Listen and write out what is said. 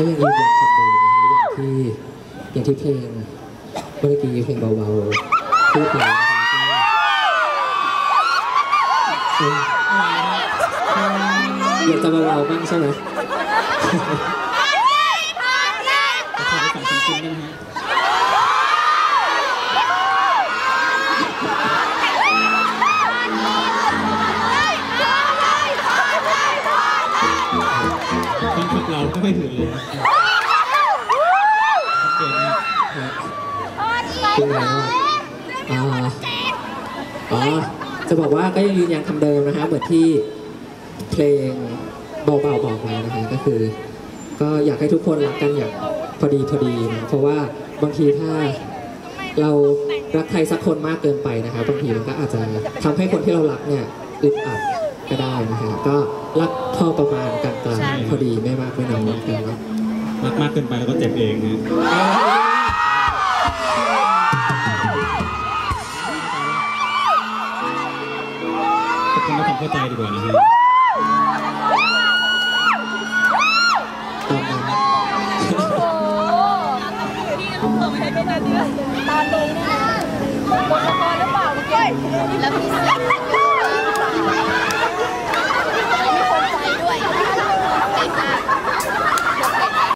ก็ยังยืนยันคำเดิมนะคะอย่างที่อย่างที่เพลงเมื่อกี้เพลงเบาๆพูดไปนะคะอยากจะเบาๆบ้างใช่ไหมขอไปสั่งจริงๆได้ไหม ฮะต้องพวกเราก็ไม่ถึงเลยนะชัดเจนนะเป็นไงบ้างอ่าอ๋อจะบอกว่าก็ยังยืนยันคำเดิมนะคะเหมือนที่เพลงเบาๆบอกไว้นะคะก็คือ ก็อยากให้ทุกคนรักกันอย่างพอดีพอดีนะเพราะว่าบางทีถ้าเรารักใครสักคนมากเกินไปนะคะบางทีมันก็อาจจะทำให้คนที่เรารักเนี่ยอึดอัดก็ได้นะคะก็รักพอประมาณกลางๆ พอดีไม่มากไม่น้อยกันเนาะรักมากเกินไปแล้วก็เจ็บเองนะทุกคนก็ทำเข้าใจดีกว่านะฮะตามนั้นตอนนี้เนี่ยบทละครหรือเปล่าเมื่อกี้แล้วพี่เสีย